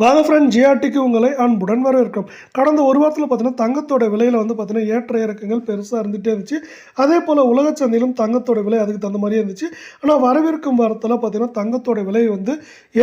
வாங்க ஃப்ரெண்ட் ஜிஆர்டிக்கு உங்களை அன்புடன் வரவேற்கும் கடந்த ஒரு வாரத்தில் பார்த்தீங்கன்னா தங்கத்தோட விலையில் வந்து பார்த்தீங்கன்னா ஏற்ற இறக்கங்கள் பெருசாக இருந்துகிட்டே இருந்துச்சு. அதே போல் உலக சந்தையிலும் தங்கத்தோட விலை அதுக்கு தகுந்த மாதிரியே இருந்துச்சு. ஆனால் வரவிருக்கும் வாரத்தில் பார்த்தீங்கன்னா தங்கத்தோட விலை வந்து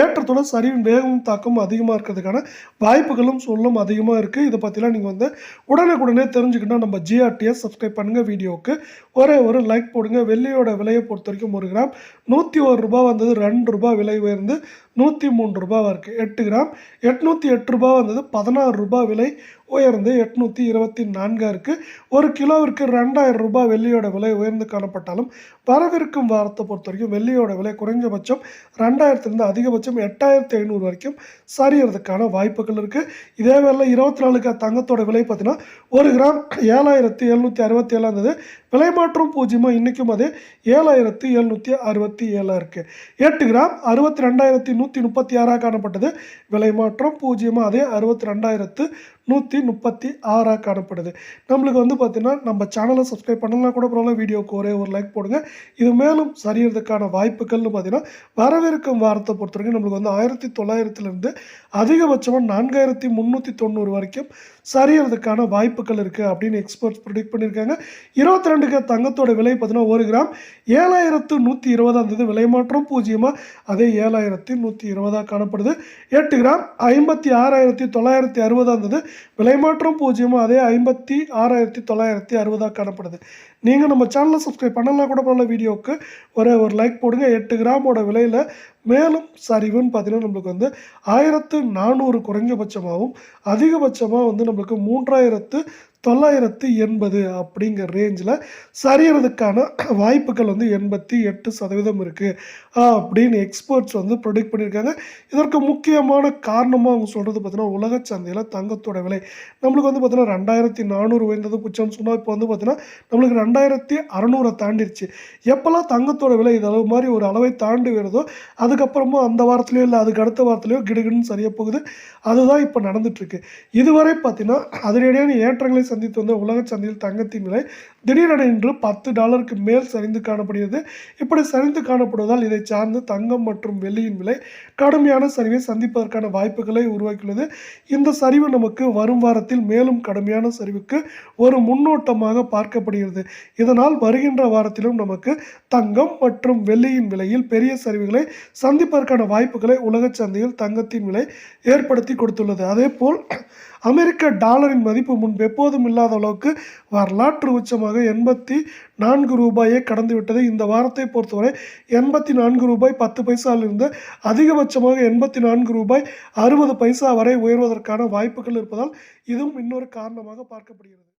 ஏற்றத்தோட சரிவின் வேகமும் தாக்கமும் அதிகமாக இருக்கிறதுக்கான வாய்ப்புகளும் சொல்லும் அதிகமாக இருக்குது இதை பற்றிலாம் நீங்கள் வந்து உடனுக்குடனே தெரிஞ்சுக்கிட்டால் நம்ம ஜிஆர்டியை சப்ஸ்கிரைப் பண்ணுங்கள் வீடியோவுக்கு ஒரே ஒரு லைக் போடுங்க. வெள்ளியோட விலையை பொறுத்த வரைக்கும் ஒரு கிராம் நூற்றி ஒரு ரூபா வந்தது. ரெண்டு ரூபாய் விலை உயர்ந்து நூற்றி மூணு ரூபாவாக இருக்குது எட்டு கிராம் எட்நூற்றி எட்டு ரூபா வந்தது. பதினாறு ரூபாய் விலை. உயர்ந்து எட்நூற்றி இருபத்தி நான்காக இருக்குது ஒரு கிலோவிற்கு ரெண்டாயிரம் ரூபாய் வெள்ளியோட விலை உயர்ந்து காணப்பட்டாலும் வரவிருக்கும் வாரத்தை பொறுத்த வரைக்கும் வெள்ளியோட விலை குறைஞ்சபட்சம் ரெண்டாயிரத்துலேருந்து அதிகபட்சம் எட்டாயிரத்தி ஐநூறு வரைக்கும் சரியறதுக்கான வாய்ப்புகள் இருக்குது இதே வேலை இருபத்தி நாலுக்கு தங்கத்தோட விலை பார்த்தீங்கன்னா ஒரு கிராம் ஏழாயிரத்தி எழுநூற்றி அறுபத்தி ஏழாம் இருந்தது விலை மாற்றம் பூஜ்ஜியமாக இன்றைக்கும் அதே ஏழாயிரத்தி எழுநூற்றி அறுபத்தி ஏழாக இருக்குது எட்டு கிராம் அறுபத்தி ரெண்டாயிரத்தி நூற்றி முப்பத்தி ஆறாக காணப்பட்டது. விலை மாற்றம் பூஜ்ஜியமாக அதே அறுபத்தி ரெண்டாயிரத்து நூற்றி முப்பத்தி ஆறாக காணப்படுது. நம்மளுக்கு வந்து பார்த்திங்கன்னா நம்ம சேனலை சப்ஸ்கிரைப் பண்ணலாம் கூட பரவாயில்ல வீடியோக்கு ஒரே ஒரு லைக் போடுங்க. இது மேலும் சரியறதுக்கான வாய்ப்புகள்னு பார்த்திங்கன்னா வரவிருக்கும் வாரத்தை பொறுத்த வரைக்கும் நம்மளுக்கு வந்து ஆயிரத்தி தொள்ளாயிரத்துலேருந்து அதிகபட்சமாக நான்காயிரத்தி முந்நூற்றி தொண்ணூறு வரைக்கும் சரியறதுக்கான வாய்ப்புகள் இருக்குது அப்படின்னு எக்ஸ்பர்ட்ஸ் ப்ரொடியூட் பண்ணியிருக்காங்க. இருபத்தி ரெண்டுக்கு தங்கத்தோட விலை பார்த்தீங்கன்னா ஒரு கிராம் ஏழாயிரத்து நூற்றி இருபதாக இருந்தது விலை மாற்றம் பூஜ்ஜியமாக அதே ஏழாயிரத்தி நூற்றி இருபதாக காணப்படுது. எட்டு கிராம் ஐம்பத்தி ஆறாயிரத்தி தொள்ளாயிரத்தி அறுபதாக இருந்தது விலைமாற்றம் பூஜ்ஜியமாக அதே ஐம்பத்தி ஆறாயிரத்தி தொள்ளாயிரத்தி அறுபதாக காணப்படுது. நீங்கள் நம்ம சேனலை சப்ஸ்கிரைப் பண்ணலாம் கூட பரவாயில்ல வீடியோவுக்கு ஒரே ஒரு லைக் போடுங்க. எட்டு கிராமோட விலையில் மேலும் சரிவுன்னு பார்த்தீங்கன்னா நம்மளுக்கு வந்து ஆயிரத்து நானூறு குறைஞ்சபட்சமாகவும் அதிகபட்சமாக வந்து நம்மளுக்கு மூன்றாயிரத்து தொள்ளாயிரத்து எண்பது அப்படிங்கிற ரேஞ்சில் சரியறதுக்கான வாய்ப்புகள் வந்து எண்பத்தி எட்டு சதவீதம் இருக்குது அப்படின்னு எக்ஸ்பர்ட்ஸ் வந்து ப்ரொடிக்ட் பண்ணியிருக்காங்க. இதற்கு முக்கியமான காரணமாக அவங்க சொல்கிறது பார்த்தீங்கன்னா உலக சந்தையில் தங்கத்தோட விலை. நம்மளுக்கு வந்து பார்த்தீங்கன்னா ரெண்டாயிரத்தி நானூறு உயர்ந்தது புச்சம்னு சொன்னால் இப்போ வந்து பார்த்தீங்கன்னா நம்மளுக்கு ரெண்டாயிரத்தி அறநூறை தாண்டிடுச்சு எப்போல்லாம் தங்கத்தோட விலை இது அளவு மாதிரி ஒரு அளவை தாண்டி வருதோ அதுக்கப்புறமா அந்த வாரத்துலேயோ இல்லை அதுக்கு அடுத்த வாரத்துலேயோ கிடுகிடுன்னு சரியாக போகுது. அதுதான் இப்போ நடந்துட்டுருக்கு இதுவரை பார்த்தீங்கன்னா அதிரடியான ஏற்றங்களை சந்தித்து வந்த உலக சந்தையில் தங்கத்தின் விலை திடீரென இன்று பத்து டாலருக்கு மேல் சரிந்து காணப்படுகிறது. இப்படி சரிந்து காணப்படுவதால் இதை சார்ந்து தங்கம் மற்றும் வெள்ளியின் விலை கடுமையான சரிவை சந்திப்பதற்கான வாய்ப்புகளை உருவாக்கியுள்ளது. இந்த சரிவு நமக்கு வரும் வாரத்தில் மேலும் கடுமையான சரிவுக்கு ஒரு முன்னோட்டமாக பார்க்கப்படுகிறது. இதனால் வருகின்ற வாரத்திலும் நமக்கு தங்கம் மற்றும் வெள்ளியின் விலையில் பெரிய சரிவுகளை சந்திப்பதற்கான வாய்ப்புகளை உலக சந்தையில் தங்கத்தின் விலை ஏற்படுத்தி கொடுத்துள்ளது. அதேபோல் அமெரிக்க டாலரின் மதிப்பு முன்பு எப்போதும் இல்லாத அளவுக்கு வரலாற்று உச்சமாக எண்பத்தி நான்கு ரூபாயை கடந்துவிட்டது இந்த வாரத்தை பொறுத்தவரை எண்பத்தி நான்கு ரூபாய் பத்து பைசாவிலிருந்து அதிகபட்சமாக எண்பத்தி நான்கு ரூபாய் அறுபது பைசா வரை உயர்வதற்கான வாய்ப்புகள் இருப்பதால் இதுவும் இன்னொரு காரணமாக பார்க்கப்படுகிறது.